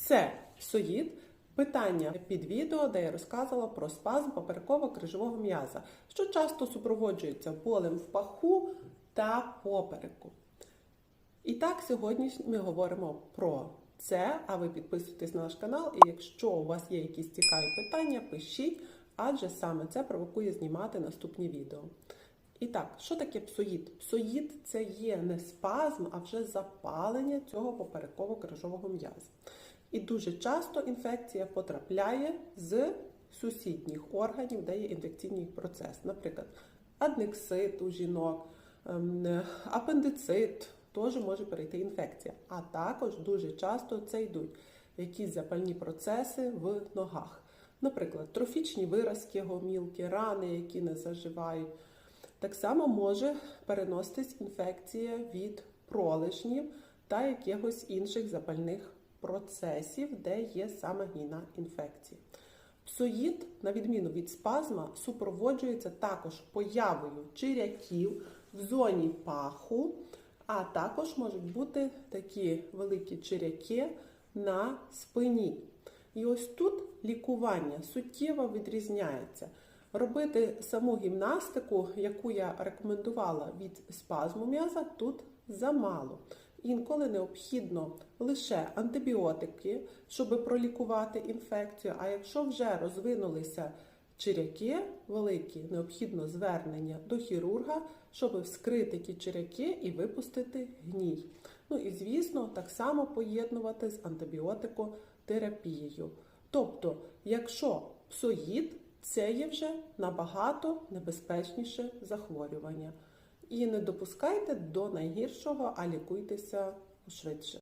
Це псоїд. Питання під відео, де я розказувала про спазм попереково-крижового м'яза, що часто супроводжується болем в паху та попереку. І так, сьогодні ми говоримо про це. А ви підписуйтесь на наш канал. І якщо у вас є якісь цікаві питання, пишіть, адже саме це провокує знімати наступні відео. І так, що таке псоїд? Псоїд це є не спазм, а вже запалення цього попереково-крижового м'яза. І дуже часто інфекція потрапляє з сусідніх органів, де є інфекційний процес. Наприклад, аднексит у жінок, ем, апендицит теж може перейти інфекція. А також дуже часто це йдуть якісь запальні процеси в ногах. Наприклад, трофічні виразки гомілки, рани, які не заживають. Так само може переноситись інфекція від пролежнів та якихось інших запальних процесів, де є саме гнійна інфекція. Псоїд, на відміну від спазма, супроводжується також появою чиряків в зоні паху, а також можуть бути такі великі чиряки на спині. І ось тут лікування суттєво відрізняється. Робити саму гімнастику, яку я рекомендувала від спазму м'яза, тут замало. Інколи необхідно лише антибіотики, щоб пролікувати інфекцію. А якщо вже розвинулися чиряки великі, необхідно звернення до хірурга, щоб вскрити ті чиряки і випустити гній. Ну і звісно, так само поєднувати з антибіотикотерапією. Тобто, якщо псоїд, це є вже набагато небезпечніше захворювання. І не допускайте до найгіршого, а лікуйтеся швидше.